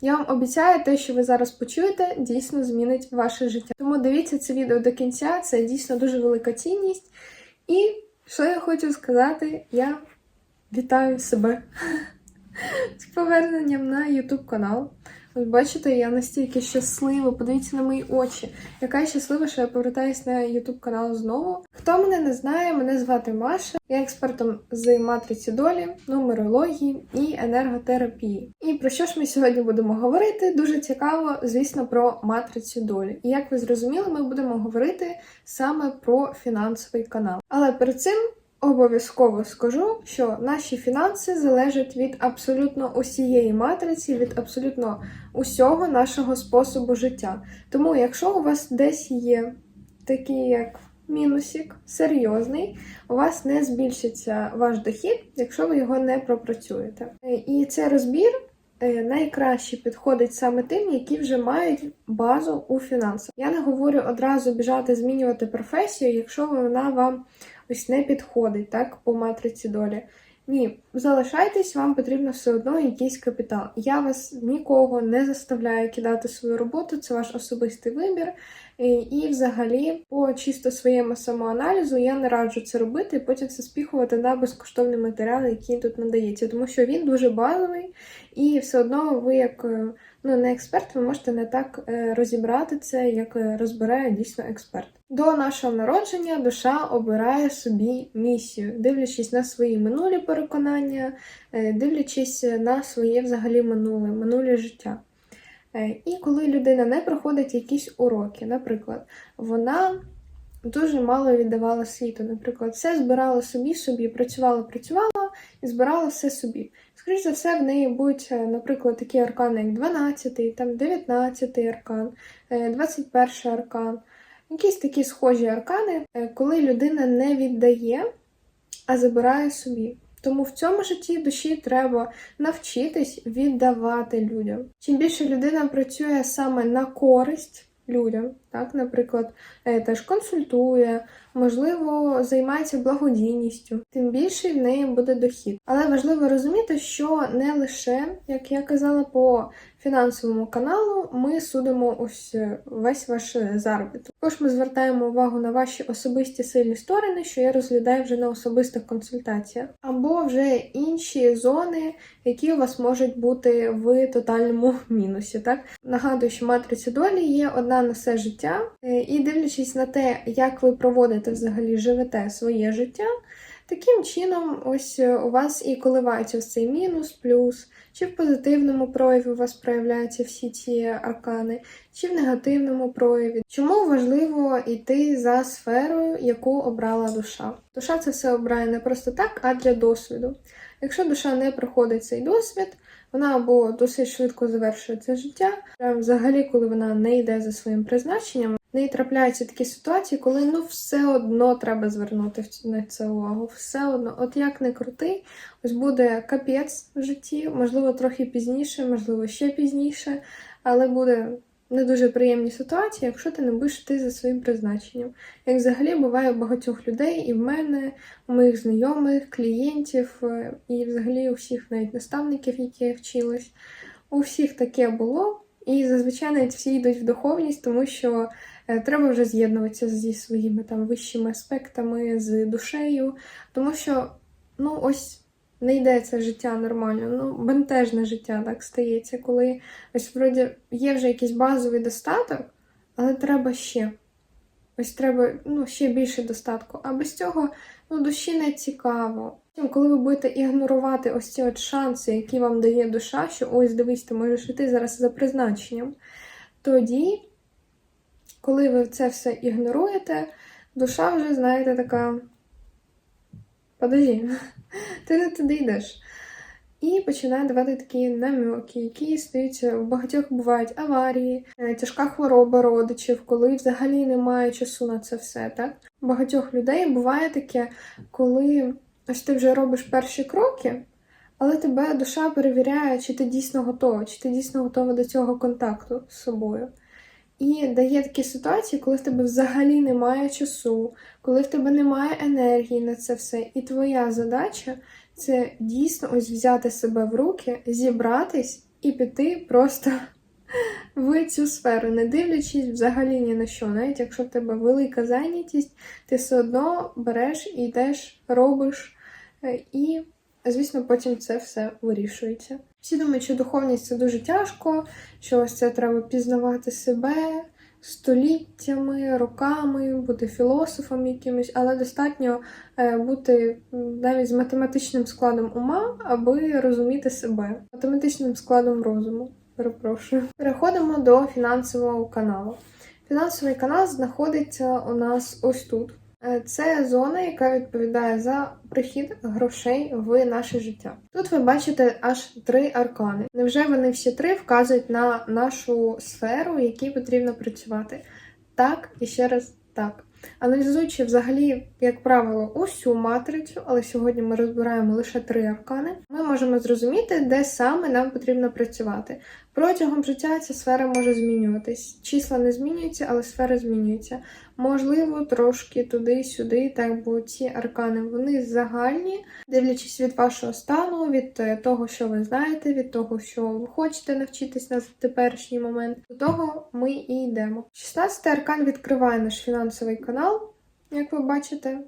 Я вам обіцяю, те, що ви зараз почуєте, дійсно змінить ваше життя. Тому дивіться це відео до кінця, це дійсно дуже велика цінність. І що я хочу сказати, я вітаю себе з поверненням на YouTube канал. Ось бачите, я настільки щаслива. Подивіться на мої очі. Яка щаслива, що я повертаюсь на YouTube канал знову. Хто мене не знає, мене звати Маша. Я експертом з матриці долі, нумерології і енерготерапії. І про що ж ми сьогодні будемо говорити? Дуже цікаво, звісно, про матрицю долі. І як ви зрозуміли, ми будемо говорити саме про фінансовий канал. Але перед цим Обов'язково скажу, що наші фінанси залежать від абсолютно усієї матриці, від абсолютно усього нашого способу життя. Тому, якщо у вас десь є такий як мінусик серйозний, у вас не збільшиться ваш дохід, якщо ви його не пропрацюєте. І цей розбір е, найкраще підходить саме тим, які вже мають базу у фінансах. Я не говорю одразу біжати змінювати професію, якщо вона вам ось не підходить так по матриці долі. Ні, залишайтесь, вам потрібно все одно якийсь капітал. Я вас нікого не заставляю кидати свою роботу, це ваш особистий вибір. І, взагалі, по чисто своєму самоаналізу, я не раджу це робити і потім це спіхувати на безкоштовний матеріал, який тут надається, тому що він дуже базовий, і все одно ви, як е, ну не експерт, ви можете не так е, розібрати це, як е, розбирає дійсно експерт. До нашого народження душа обирає собі місію, дивлячись на свої минулі переконання, е, дивлячись на своє взагалі минуле, минуле життя. І коли людина не проходить якісь уроки, наприклад, вона дуже мало віддавала світу. Наприклад, все збирала собі, собі, працювала, працювала і збирала все собі. Скоріше за все, в неї будуть, е, наприклад, такі аркани, як 12, там 19 аркан, е, 21 аркан. Якісь такі схожі аркани, е, коли людина не віддає, а забирає собі. Тому в цьому житті душі треба навчитись віддавати людям. Чим більше людина працює саме на користь людям, так, наприклад, е, теж консультує, можливо, займається благодійністю, тим більше в неї буде дохід. Але важливо розуміти, що не лише, як я казала, по фінансовому каналу ми судимо ось е, весь ваш заробіток. Також ми звертаємо увагу на ваші особисті сильні сторони, що я розглядаю вже на особистих консультаціях, або вже інші зони, які у вас можуть бути в тотальному мінусі. Так нагадую, що матриця долі є одна на все життя, Е, і дивлячись на те, як ви проводите взагалі живете своє життя. Таким чином, ось е, у вас і коливається ось цей мінус, плюс, чи в позитивному прояві у вас проявляються всі ці аркани, чи в негативному прояві. Чому важливо йти за сферою, яку обрала душа? Душа це все обирає не просто так, а для досвіду. Якщо душа не проходить цей досвід, вона або досить швидко завершує це життя, взагалі, коли вона не йде за своїм призначенням, неї трапляються такі ситуації, коли ну все одно треба звернути на це увагу. Все одно, от як не крути, ось буде капець в житті, можливо, трохи пізніше, можливо, ще пізніше, але буде не дуже приємні ситуації, якщо ти не будеш йти за своїм призначенням. Як взагалі буває у багатьох людей, і в мене, у моїх знайомих, клієнтів, е, і взагалі у всіх навіть наставників, які я вчилась, у всіх таке було. І зазвичай навіть всі йдуть в духовність, тому що треба вже з'єднуватися зі своїми там вищими аспектами, з душею, тому що ну ось не йде це життя нормально. Ну, бентежне життя так стається, коли ось вроді є вже якийсь базовий достаток, але треба ще. Ось треба ну, ще більше достатку. А без цього ну, душі не цікаво. Коли ви будете ігнорувати ось ці от шанси, які вам дає душа, що ось дивись, ти можеш йти зараз за призначенням, тоді, коли ви це все ігноруєте, душа вже, знаєте, така. Подожди, ти не туди йдеш. І починає давати такі намеки, які стаються у багатьох бувають аварії, е, тяжка хвороба родичів, коли взагалі немає часу на це все. Так у багатьох людей буває таке, коли ось ти вже робиш перші кроки, але тебе душа перевіряє, чи ти дійсно готова, чи ти дійсно готова до цього контакту з собою. І дає такі ситуації, коли в тебе взагалі немає часу, коли в тебе немає енергії на це все. І твоя задача це дійсно ось взяти себе в руки, зібратись і піти просто в цю сферу, не дивлячись взагалі ні на що. Навіть якщо в тебе велика зайнятість, ти все одно береш і йдеш, робиш. е, І, звісно, потім це все вирішується. Всі думають, що духовність це дуже тяжко, що ось це треба пізнавати себе століттями, роками, бути філософом якимось, але достатньо е, бути навіть з математичним складом ума, аби розуміти себе, математичним складом розуму. Перепрошую. Переходимо до фінансового каналу. Фінансовий канал знаходиться у нас ось тут. Е, Це зона, яка відповідає за прихід грошей в наше життя. Тут ви бачите аж три аркани. Невже вони всі три вказують на нашу сферу, в якій потрібно працювати? Так і ще раз так. Аналізуючи взагалі, як правило, усю матрицю, але сьогодні ми розбираємо лише три аркани, ми можемо зрозуміти, де саме нам потрібно працювати. Протягом життя ця сфера може змінюватись. Числа не змінюються, але сфера змінюється. Можливо, трошки туди-сюди, так бо ці аркани вони загальні, дивлячись від вашого стану, від е, того, що ви знаєте, від того, що ви хочете навчитись на теперішній момент. До того ми і йдемо. 16 аркан відкриває наш фінансовий канал, як ви бачите.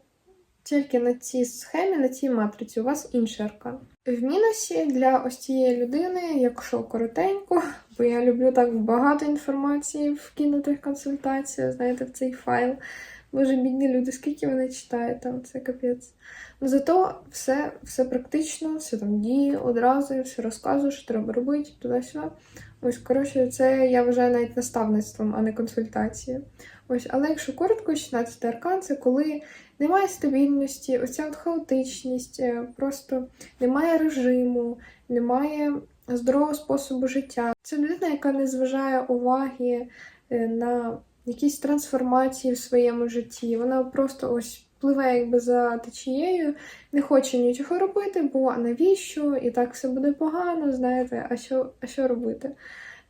Тільки на цій схемі, на цій матриці у вас інший аркан. В мінусі для ось цієї людини, якщо коротенько, бо я люблю так багато інформації вкинути в консультацію, знаєте, в цей файл. Боже, бідні люди, скільки вони читають там, це капець. Ну зато все, все практично, все там діє одразу, все розказую, що треба робити, туди-сюди. Ось, коротше, це я вважаю навіть наставництвом, а не консультацією. Ось, але якщо коротко, 16 аркан це коли немає стабільності, оця от хаотичність, е, просто немає режиму, немає здорового способу життя. Це людина, яка не зважає уваги е, на якісь трансформації в своєму житті. Вона просто ось пливе якби за течією, не хоче нічого робити, бо навіщо? І так все буде погано, знаєте, а що, а що робити?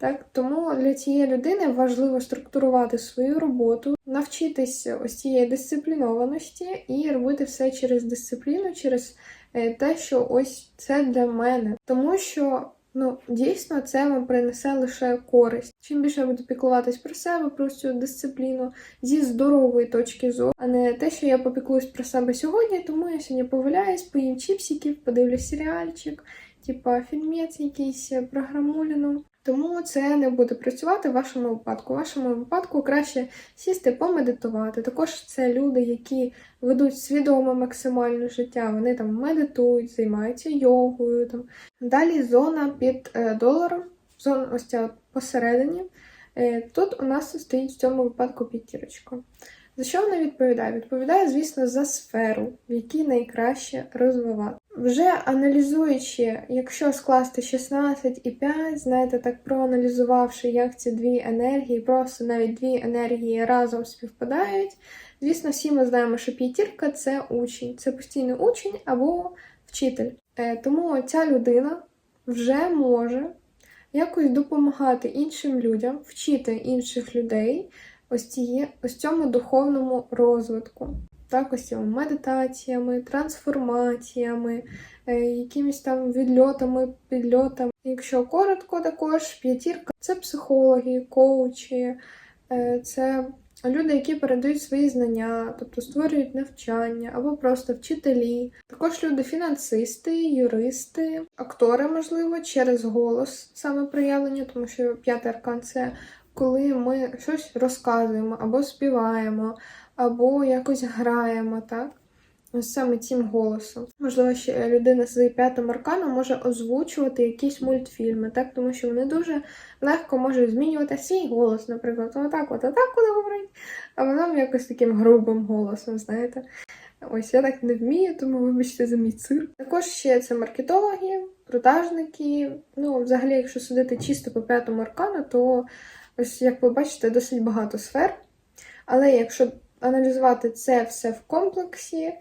Так, тому для цієї людини важливо структурувати свою роботу, навчитись ось цієї дисциплінованості і робити все через дисципліну, через е, те, що ось це для мене. Тому що ну дійсно це вам принесе лише користь. Чим більше буду піклуватись про себе, про цю дисципліну зі здорової точки зору, а не те, що я попіклуюсь про себе сьогодні, тому я сьогодні поваляюсь, поїм чіпсиків, подивлюсь серіальчик, типа фільмець якийсь програмуліну. Тому це не буде працювати в вашому випадку. У вашому випадку краще сісти, помедитувати. Також це люди, які ведуть свідоме максимальне життя. Вони там медитують, займаються йогою. Там. Далі зона під е, доларом, зона ось ця посередині. Е, тут у нас стоїть в цьому випадку п'ятірочка. За що вона відповідає? Відповідає, звісно, за сферу, в якій найкраще розвивати. Вже аналізуючи, якщо скласти 16 і 5, знаєте, так проаналізувавши, як ці дві енергії, просто навіть дві енергії разом співпадають. Звісно, всі ми знаємо, що п'ятірка це учень, це постійний учень або вчитель. Е, Тому ця людина вже може якось допомагати іншим людям, вчити інших людей ось, ціє, ось цьому духовному розвитку. Так, ось цими медитаціями, трансформаціями, е, якимись там відльотами, підльотами. Якщо коротко, також п'ятірка це психологи, коучі, е, це люди, які передають свої знання, тобто створюють навчання або просто вчителі. Також люди фінансисти, юристи, актори, можливо, через голос саме проявлення, тому що п'ятий аркан це коли ми щось розказуємо або співаємо, або якось граємо, так? Ось саме цим голосом. Можливо, ще людина з п'ятим арканом може озвучувати якісь мультфільми, так? Тому що вони дуже легко можуть змінювати свій голос, наприклад, отак, от отак вона говорить, а вона якось таким грубим голосом, знаєте. Ось я так не вмію, тому вибачте за мій цирк. Також ще це маркетологи, продажники. Ну, взагалі, якщо судити чисто по п'ятому аркану, то ось як ви бачите, досить багато сфер. Але якщо аналізувати це все в комплексі,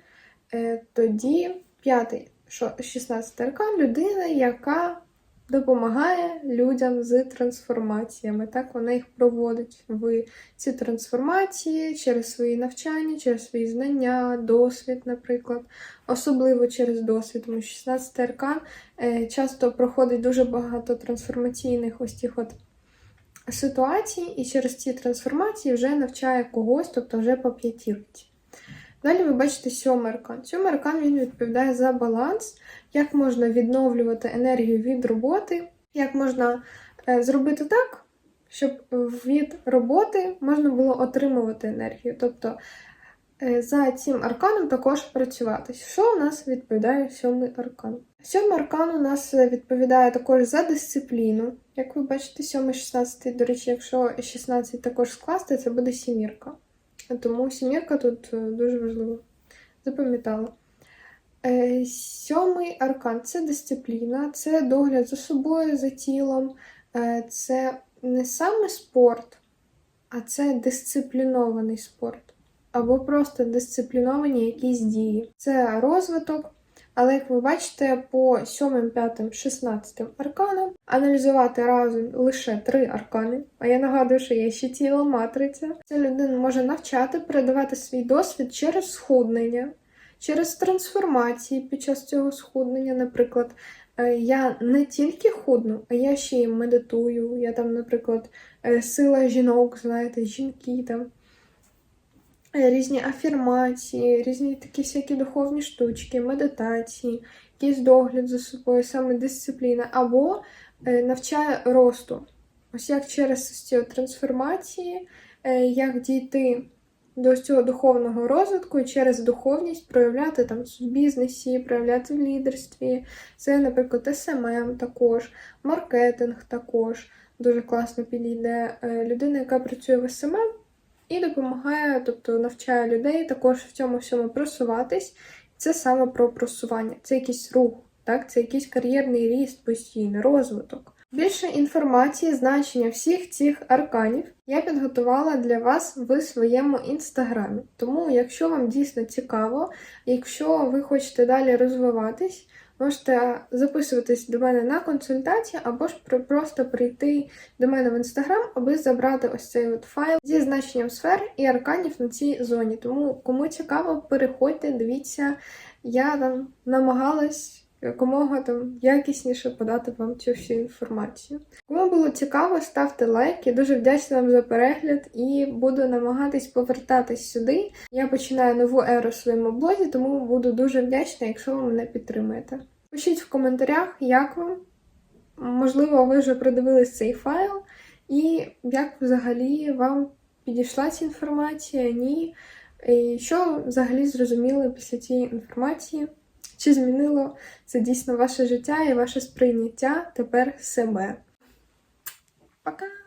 е, тоді п'ятий, що 16 аркан людина, яка допомагає людям з трансформаціями. Так, вона їх проводить в ці трансформації через свої навчання, через свої знання, досвід, наприклад, особливо через досвід, тому 16 аркан е, часто проходить дуже багато трансформаційних ось тих от ситуацій, і через ці трансформації вже навчає когось, тобто вже по п'ятірці. Далі ви бачите сьомий аркан. Сьомий аркан він відповідає за баланс, як можна відновлювати енергію від роботи, як можна е, зробити так, щоб від роботи можна було отримувати енергію. Тобто е, за цим арканом також працювати. Що у нас відповідає сьомий аркан? Сьомий аркан у нас відповідає також за дисципліну. Як ви бачите, сьомий, 16, до речі, якщо 16 також скласти, це буде сімірка. Тому сімірка тут е, дуже важлива. Запам'ятала. Е, Сьомий аркан це дисципліна, це догляд за собою, за тілом. Е, Це не саме спорт, а це дисциплінований спорт. Або просто дисципліновані якісь дії. Це розвиток. Але як ви бачите, по 7, 5, 16 арканам аналізувати разом лише три аркани. А я нагадую, що є ще тіло матриця. Ця людина може навчати, передавати свій досвід через схуднення, через трансформації під час цього схуднення. Наприклад, е, я не тільки худну, а я ще й медитую. Я там, наприклад, е, сила жінок, знаєте, жінки там. Різні афірмації, різні такі всякі духовні штучки, медитації, якийсь догляд за собою, саме дисципліна, або е, навчає росту. Ось як через ці трансформації, е, як дійти до цього духовного розвитку і через духовність проявляти там в бізнесі, проявляти в лідерстві. Це, наприклад, СММ також, маркетинг також дуже класно підійде. Е, Людина, яка працює в СММ, і допомагає, тобто навчає людей також в цьому всьому просуватись. Це саме про просування, це якийсь рух, так? це якийсь кар'єрний ріст, постійний розвиток. Більше інформації, значення всіх цих арканів я підготувала для вас в своєму інстаграмі. Тому, якщо вам дійсно цікаво, якщо ви хочете далі розвиватись, можете записуватись до мене на консультацію, або ж просто прийти до мене в інстаграм, аби забрати ось цей от файл зі значенням сфер і арканів на цій зоні. Тому, кому цікаво, переходьте, дивіться. Я там намагалась якомога там якісніше подати вам цю всю інформацію. Кому було цікаво, ставте лайки. Дуже вдячна вам за перегляд і буду намагатись повертатись сюди. Я починаю нову еру в своєму блозі, тому буду дуже вдячна, якщо ви мене підтримаєте. Пишіть в коментарях, як вам. Можливо, ви вже продивились цей файл, і як взагалі вам підійшла ця інформація, ні. І що взагалі зрозуміли після цієї інформації? Чи змінило це дійсно ваше життя і ваше сприйняття тепер себе? Пока!